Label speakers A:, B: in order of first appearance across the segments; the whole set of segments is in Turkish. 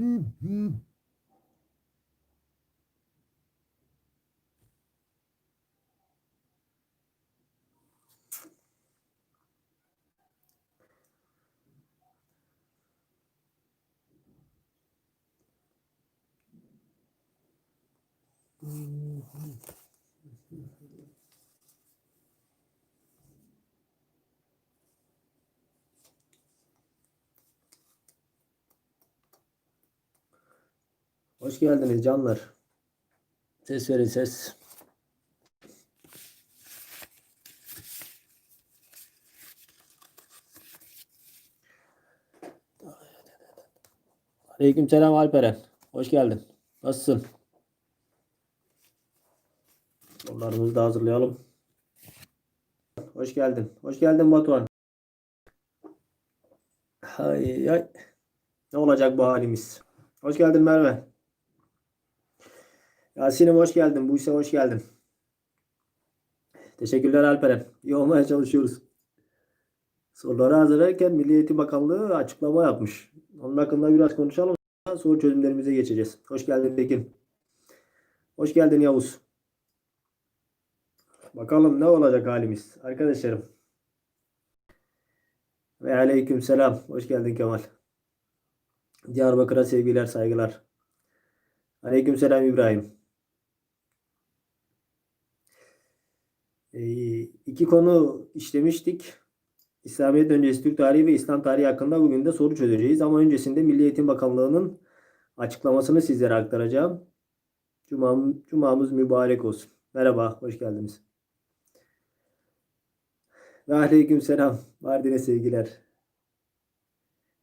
A: Mm-hmm. Hoş geldiniz canlar. Ses verin ses. Aleykümselam Alperen. Hoş geldin. Nasılsın? Onlarımızı da hazırlayalım. Hoş geldin. Hoş geldin Batuhan. Hay ay. Ne olacak bu halimiz? Hoş geldin Merve. Yasin'im hoş geldin. Buysa hoş geldin. Teşekkürler Alperen. İyi olmaya çalışıyoruz. Soruları hazırlarken Milli Eğitim Bakanlığı açıklama yapmış. Onun hakkında biraz konuşalım. Soru çözümlerimize geçeceğiz. Hoş geldin Tekin. Hoş geldin Yavuz. Bakalım ne olacak halimiz arkadaşlarım. Ve aleyküm selam. Hoş geldin Kemal. Diyarbakır'a sevgiler, saygılar. Aleyküm selam İbrahim. Ee, iki konu işlemiştik. İslamiyet öncesi Türk tarihi ve İslam tarihi hakkında bugün de soru çözeceğiz. Ama öncesinde Milli Eğitim Bakanlığı'nın açıklamasını sizlere aktaracağım. Cumam, cumamız mübarek olsun. Merhaba, hoş geldiniz. Ve aleyküm selam. Mardin'e sevgiler.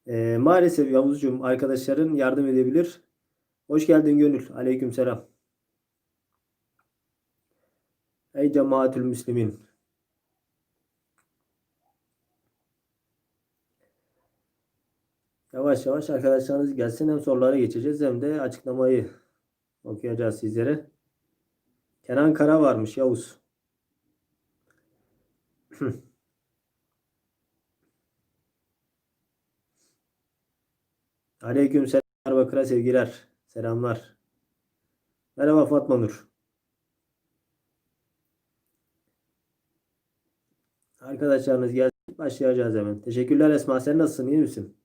A: Ee, maalesef Yavuzcuğum arkadaşların yardım edebilir. Hoş geldin Gönül. Aleyküm selam. Ey cemaatül müslimin. Yavaş yavaş arkadaşlarınız gelsin. Hem sorulara geçeceğiz hem de açıklamayı okuyacağız sizlere. Kenan Kara varmış Yavuz. Aleyküm selam. Diyarbakır'a sevgiler. Selamlar. Merhaba Fatma Nur. Arkadaşlarınız gelsin. Başlayacağız hemen. Teşekkürler Esma. Sen nasılsın? İyi misin?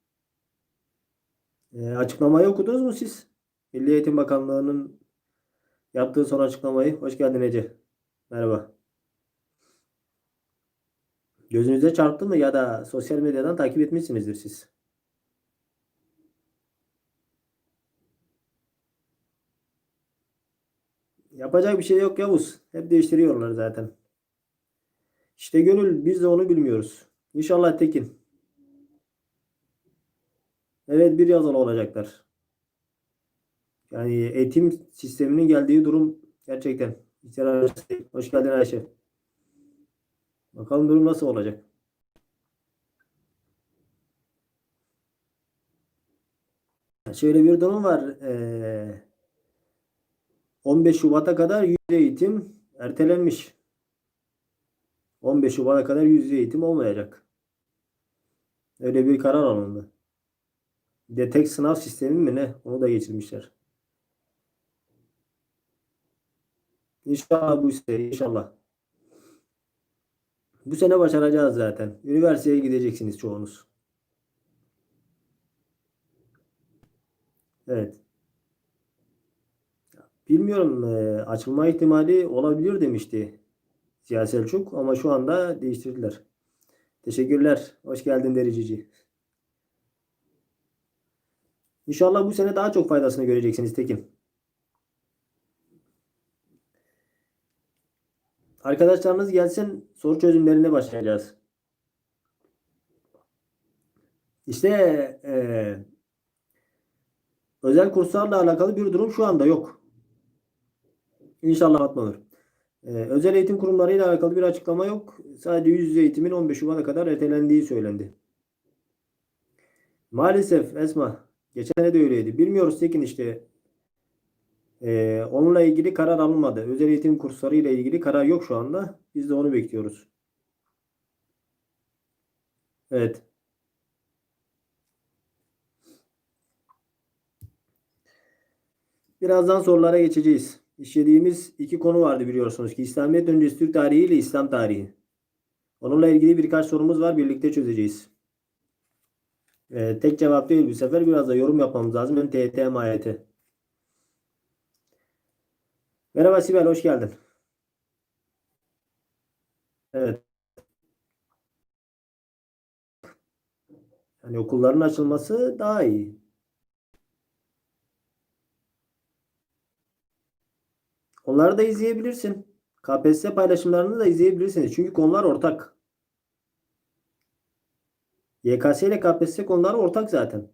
A: Ee, açıklamayı okudunuz mu siz? Milli Eğitim Bakanlığı'nın yaptığı son açıklamayı. Hoş geldin Ece. Merhaba. Gözünüze çarptı mı ya da sosyal medyadan takip etmişsinizdir siz. Yapacak bir şey yok Yavuz. Hep değiştiriyorlar zaten. İşte gönül biz de onu bilmiyoruz. İnşallah Tekin. Evet bir yazılı olacaklar. Yani eğitim sisteminin geldiği durum gerçekten. Hoş geldin Ayşe. Bakalım durum nasıl olacak. Şöyle bir durum var. Ee, 15 Şubat'a kadar yüz eğitim ertelenmiş. 15 Şubat'a kadar yüz eğitim olmayacak. Öyle bir karar alındı. Bir de tek sınav sistemi mi ne? Onu da geçirmişler. İnşallah bu sene inşallah. Bu sene başaracağız zaten. Üniversiteye gideceksiniz çoğunuz. Evet. Bilmiyorum e, açılma ihtimali olabilir demişti Ziya Selçuk ama şu anda değiştirdiler. Teşekkürler. Hoş geldin Dericici. İnşallah bu sene daha çok faydasını göreceksiniz Tekin. Arkadaşlarınız gelsin soru çözümlerine başlayacağız. İşte e, özel kurslarla alakalı bir durum şu anda yok. İnşallah atlanır. Ee, özel eğitim kurumlarıyla alakalı bir açıklama yok. Sadece yüz yüze eğitimin 15 Şubat'a kadar ertelendiği söylendi. Maalesef Esma geçen sene de öyleydi. Bilmiyoruz Tekin işte ee, onunla ilgili karar alınmadı. Özel eğitim kursları ile ilgili karar yok şu anda. Biz de onu bekliyoruz. Evet. Birazdan sorulara geçeceğiz. İşlediğimiz iki konu vardı biliyorsunuz ki İslamiyet öncesi Türk tarihi ile İslam tarihi. Onunla ilgili birkaç sorumuz var. Birlikte çözeceğiz. Ee, tek cevap değil bu sefer. Biraz da yorum yapmamız lazım. Hem TYT hem AYT. Merhaba Sibel, hoş geldin. Evet. Yani okulların açılması daha iyi. Onları da izleyebilirsin. KPSS paylaşımlarını da izleyebilirsiniz. Çünkü konular ortak. YKS ile KPSS konuları ortak zaten.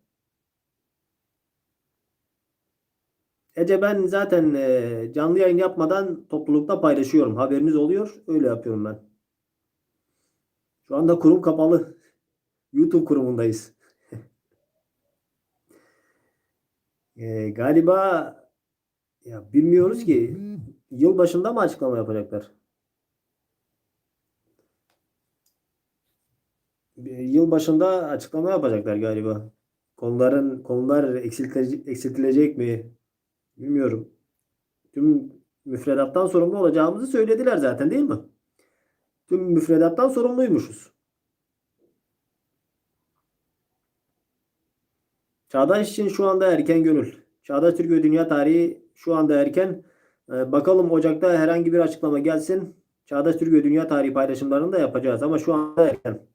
A: Ece ben zaten e, canlı yayın yapmadan toplulukta paylaşıyorum. Haberiniz oluyor. Öyle yapıyorum ben. Şu anda kurum kapalı. YouTube kurumundayız. E, galiba ya bilmiyoruz ki yıl başında mı açıklama yapacaklar? Yıl başında açıklama yapacaklar galiba. Konuların konular eksiltilecek, eksiltilecek mi? Bilmiyorum. Tüm müfredattan sorumlu olacağımızı söylediler zaten değil mi? Tüm müfredattan sorumluymuşuz. Çağdaş için şu anda erken gönül. Çağdaş Türk ve Dünya Tarihi şu anda erken. Ee, bakalım Ocak'ta herhangi bir açıklama gelsin. Çağdaş Türk ve Dünya Tarihi paylaşımlarını da yapacağız ama şu anda erken.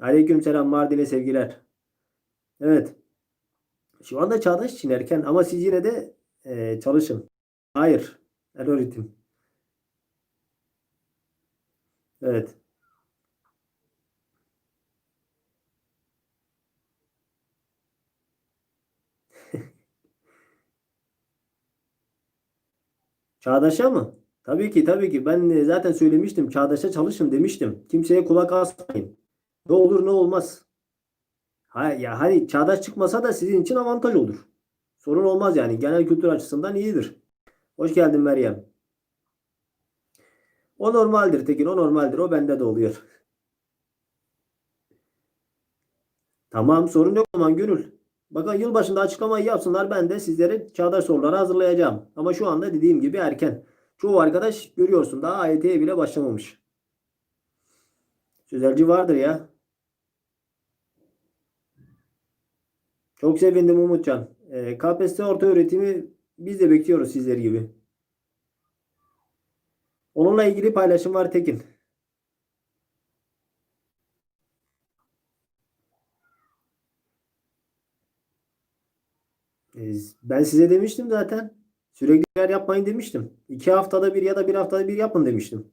A: Aleykümselam Mardin'e sevgiler. Evet. Şu anda Çağdaş için erken ama siz yine de e, çalışın. Hayır. Algoritm. Evet. Çağdaş'a mı? Tabii ki tabii ki. Ben e, zaten söylemiştim. Çağdaş'a çalışın demiştim. Kimseye kulak asmayın. Ne olur ne olmaz. Ha, ya hani Çağdaş çıkmasa da sizin için avantaj olur. Sorun olmaz yani. Genel kültür açısından iyidir. Hoş geldin Meryem. O normaldir Tekin. O normaldir. O bende de oluyor. Tamam sorun yok o zaman Gönül. Bakın yılbaşında açıklamayı yapsınlar. Ben de sizlere çağdaş soruları hazırlayacağım. Ama şu anda dediğim gibi erken. Çoğu arkadaş görüyorsun daha AYT'ye bile başlamamış. Sözelci vardır ya. Çok sevindim Umutcan. Ee, KPSS orta öğretimi biz de bekliyoruz sizler gibi. Onunla ilgili paylaşım var Tekin. Ee, Ben size demiştim zaten. Sürekli yer yapmayın demiştim. İki haftada bir ya da bir haftada bir yapın demiştim.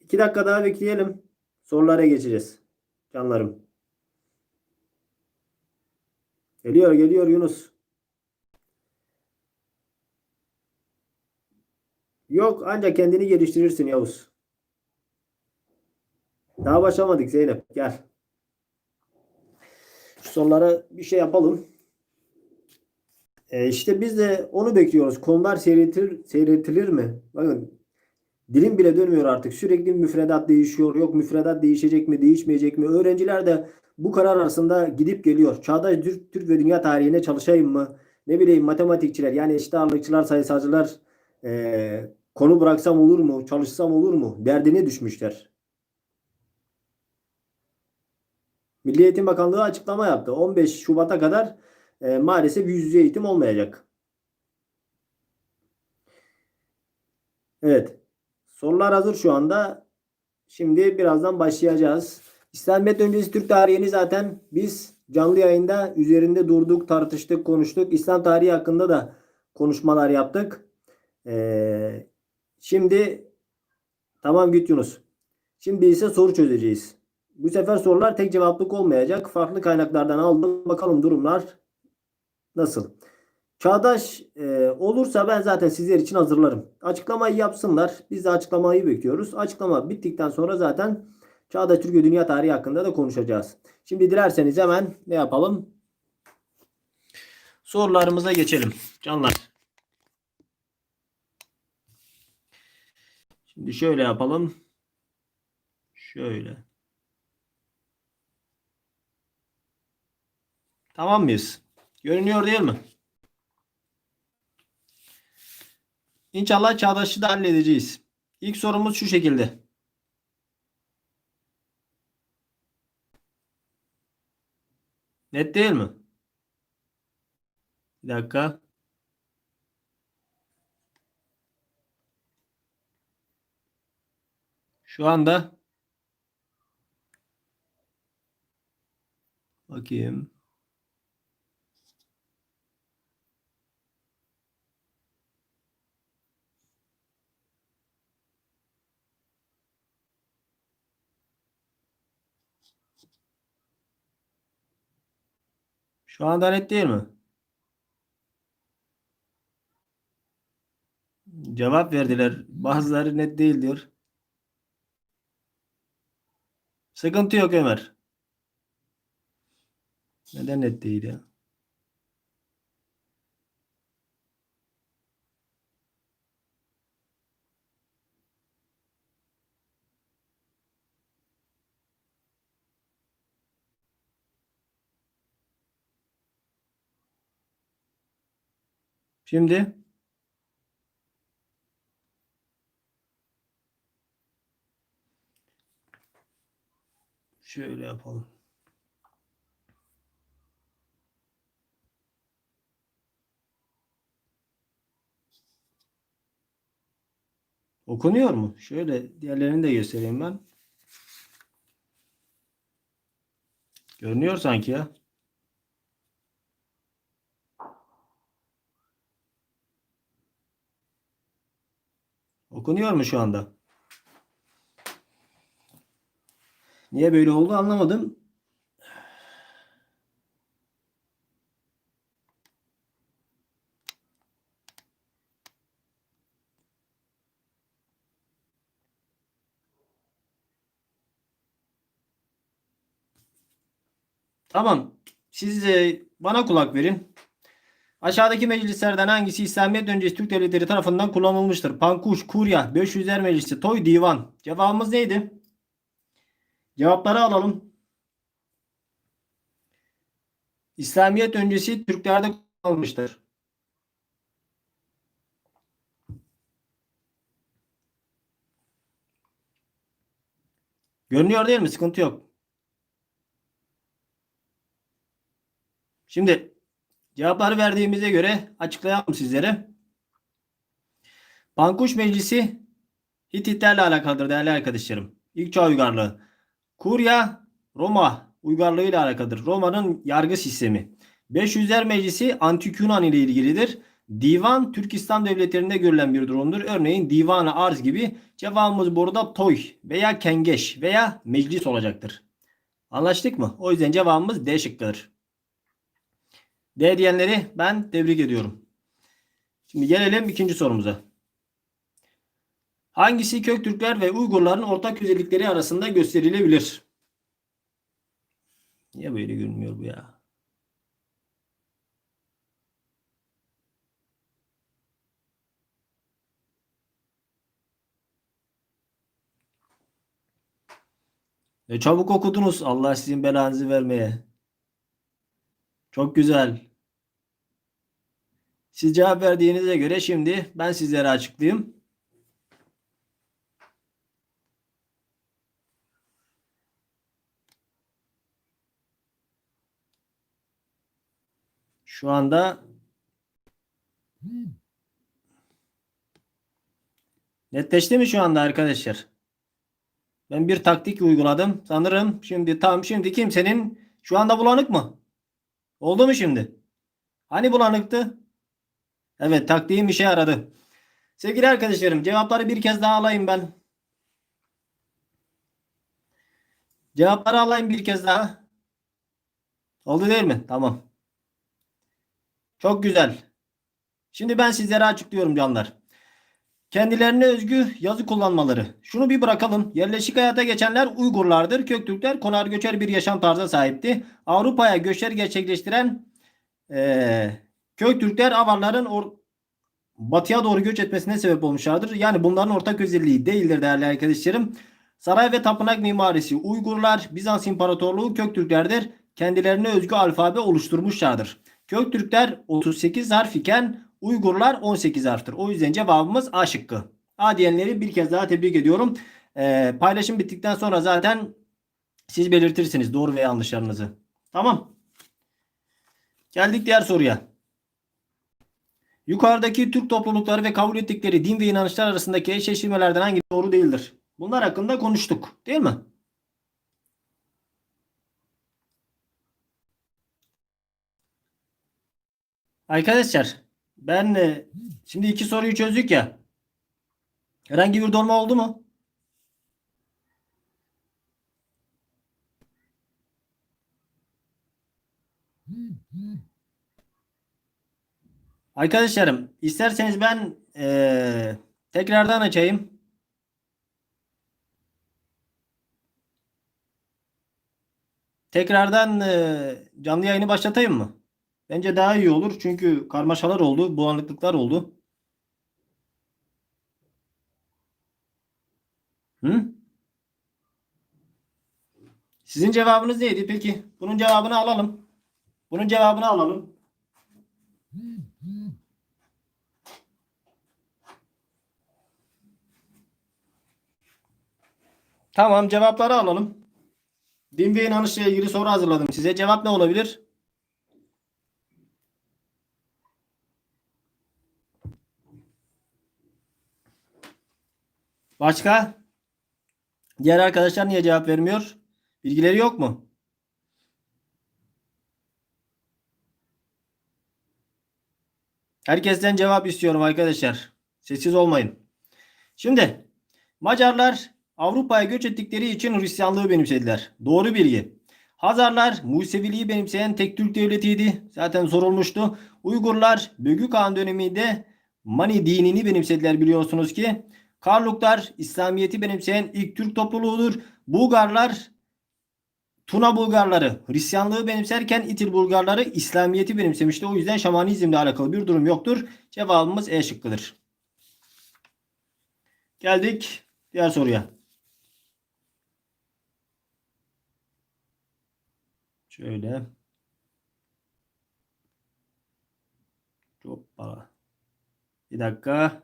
A: İki dakika daha bekleyelim. Sorulara geçeceğiz. Canlarım. Geliyor geliyor Yunus. Yok ancak kendini geliştirirsin Yavuz. Daha başlamadık Zeynep. Gel. Şu sorulara bir şey yapalım. E işte biz de onu bekliyoruz. Konular seyretilir, seyretilir mi? Bakın dilim bile dönmüyor artık. Sürekli müfredat değişiyor. Yok müfredat değişecek mi, değişmeyecek mi? Öğrenciler de bu karar arasında gidip geliyor. Çağdaş Türk, Türk ve Dünya tarihine çalışayım mı? Ne bileyim matematikçiler yani eşit ağırlıkçılar, sayısalcılar e, konu bıraksam olur mu? Çalışsam olur mu? Derdine düşmüşler. Milli Eğitim Bakanlığı açıklama yaptı. 15 Şubat'a kadar e, maalesef yüz yüze eğitim olmayacak. Evet. Sorular hazır şu anda. Şimdi birazdan başlayacağız. İslamiyet öncesi Türk tarihini zaten biz canlı yayında üzerinde durduk, tartıştık, konuştuk. İslam tarihi hakkında da konuşmalar yaptık. Ee, şimdi tamam Güt Yunus. Şimdi ise soru çözeceğiz. Bu sefer sorular tek cevaplık olmayacak. Farklı kaynaklardan aldım. Bakalım durumlar nasıl? Çağdaş e, olursa ben zaten sizler için hazırlarım. Açıklamayı yapsınlar. Biz de açıklamayı bekliyoruz. Açıklama bittikten sonra zaten Çağdaş Türk ve Dünya Tarihi hakkında da konuşacağız. Şimdi dilerseniz hemen ne yapalım? Sorularımıza geçelim. Canlar. Şimdi şöyle yapalım. Şöyle. Tamam mıyız? Görünüyor değil mi? İnşallah çağdaşı da halledeceğiz. İlk sorumuz şu şekilde. Net değil mi? Bir dakika. Şu anda bakayım. Şu anda net değil mi? Cevap verdiler. Bazıları net değil diyor. Sıkıntı yok Ömer. Neden net değil ya? Şimdi şöyle yapalım. Okunuyor mu? Şöyle diğerlerini de göstereyim ben. Görünüyor sanki ya. Okunuyor mu şu anda? Niye böyle oldu anlamadım. Tamam. Siz e, bana kulak verin. Aşağıdaki meclislerden hangisi İslamiyet öncesi Türk devletleri tarafından kullanılmıştır? Pankuş, Kurya, 500'ler Meclisi, Toy, Divan. Cevabımız neydi? Cevapları alalım. İslamiyet öncesi Türklerde kullanılmıştır. Görünüyor değil mi? Sıkıntı yok. Şimdi cevapları verdiğimize göre açıklayalım sizlere. Pankuş Meclisi Hititlerle alakalıdır değerli arkadaşlarım. İlk çağ uygarlığı. Kurya Roma uygarlığı ile alakalıdır. Roma'nın yargı sistemi. 500'ler Meclisi Antik Yunan ile ilgilidir. Divan Türkistan devletlerinde görülen bir durumdur. Örneğin Divan-ı Arz gibi cevabımız burada toy veya kengeş veya meclis olacaktır. Anlaştık mı? O yüzden cevabımız D şıkkıdır. D diyenleri ben tebrik ediyorum. Şimdi gelelim ikinci sorumuza. Hangisi Köktürkler ve Uygurların ortak özellikleri arasında gösterilebilir? Niye böyle görünmüyor bu ya? Ne çabuk okudunuz. Allah sizin belanızı vermeye. Çok güzel. Siz cevap verdiğinize göre şimdi ben sizlere açıklayayım. Şu anda netleşti mi şu anda arkadaşlar? Ben bir taktik uyguladım. Sanırım şimdi tam şimdi kimsenin şu anda bulanık mı? Oldu mu şimdi? Hani bulanıktı? Evet taktiğim işe yaradı. Sevgili arkadaşlarım cevapları bir kez daha alayım ben. Cevapları alayım bir kez daha. Oldu değil mi? Tamam. Çok güzel. Şimdi ben sizlere açıklıyorum canlar. Kendilerine özgü yazı kullanmaları. Şunu bir bırakalım. Yerleşik hayata geçenler Uygurlardır. Köktürkler konar göçer bir yaşam tarzına sahipti. Avrupa'ya göçler gerçekleştiren ee, Köktürkler Avarların or batıya doğru göç etmesine sebep olmuşlardır. Yani bunların ortak özelliği değildir değerli arkadaşlarım. Saray ve tapınak mimarisi Uygurlar, Bizans İmparatorluğu Köktürklerdir. kendilerine özgü alfabe oluşturmuşlardır. Göktürkler 38 harf iken Uygurlar 18 harftir. O yüzden cevabımız A şıkkı. A diyenleri bir kez daha tebrik ediyorum. Ee, paylaşım bittikten sonra zaten siz belirtirsiniz doğru ve yanlışlarınızı. Tamam. Geldik diğer soruya. Yukarıdaki Türk toplulukları ve kabul ettikleri din ve inanışlar arasındaki eşleştirmelerden hangi doğru değildir? Bunlar hakkında konuştuk, değil mi? Arkadaşlar, ben e, şimdi iki soruyu çözdük ya. Herhangi bir dolma oldu mu? Arkadaşlarım isterseniz ben eee, tekrardan açayım. Tekrardan eee, canlı yayını başlatayım mı? Bence daha iyi olur. Çünkü karmaşalar oldu, bulanıklıklar oldu. Hı? Sizin cevabınız neydi peki? Bunun cevabını alalım. Bunun cevabını alalım. Tamam cevapları alalım. Din ve inanışla ilgili soru hazırladım size. Cevap ne olabilir? Başka? Diğer arkadaşlar niye cevap vermiyor? Bilgileri yok mu? Herkesten cevap istiyorum arkadaşlar. Sessiz olmayın. Şimdi Macarlar Avrupa'ya göç ettikleri için Hristiyanlığı benimsediler. Doğru bilgi. Hazarlar Museviliği benimseyen tek Türk devletiydi. Zaten sorulmuştu. Uygurlar Bölgü Kağan döneminde Mani dinini benimsediler biliyorsunuz ki. Karluklar İslamiyet'i benimseyen ilk Türk topluluğudur. Bulgarlar Tuna Bulgarları Hristiyanlığı benimserken İtil Bulgarları İslamiyet'i benimsemişti. O yüzden şamanizmle alakalı bir durum yoktur. Cevabımız E şıkkıdır. Geldik diğer soruya. Şöyle. Hoppa. Bir dakika.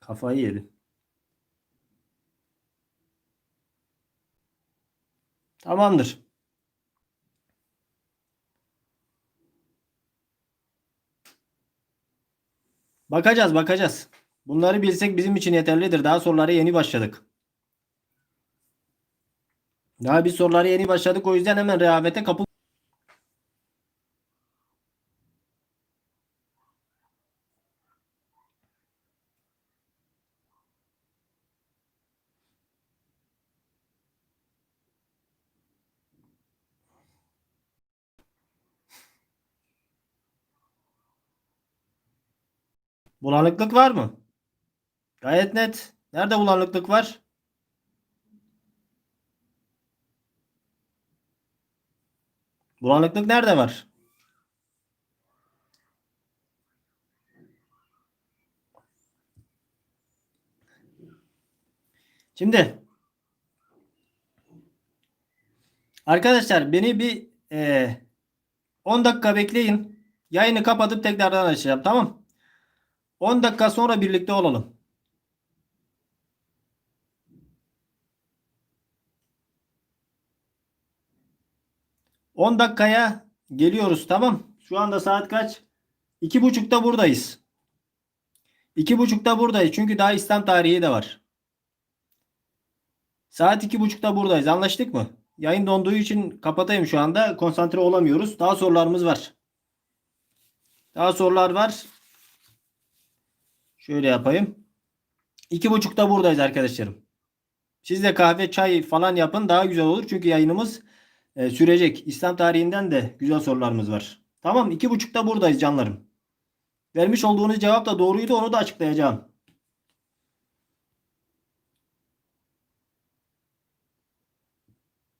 A: Kafayı yedi. Tamamdır. Bakacağız, bakacağız. Bunları bilsek bizim için yeterlidir. Daha sorulara yeni başladık. Daha biz sorulara yeni başladık. O yüzden hemen rehavete kapıl. Bulanıklık var mı? Gayet net. Nerede bulanıklık var? Bulanıklık nerede var? Şimdi arkadaşlar beni bir e, 10 dakika bekleyin. Yayını kapatıp tekrardan açacağım. Tamam. 10 dakika sonra birlikte olalım. On dakikaya geliyoruz tamam. Şu anda saat kaç? İki buçukta buradayız. İki buçukta buradayız. Çünkü daha İslam tarihi de var. Saat iki buçukta buradayız. Anlaştık mı? Yayın donduğu için kapatayım şu anda. Konsantre olamıyoruz. Daha sorularımız var. Daha sorular var. Şöyle yapayım. İki buçukta buradayız arkadaşlarım. Siz de kahve, çay falan yapın. Daha güzel olur. Çünkü yayınımız e, sürecek. İslam tarihinden de güzel sorularımız var. Tamam. iki buçukta buradayız canlarım. Vermiş olduğunuz cevap da doğruydu. Onu da açıklayacağım.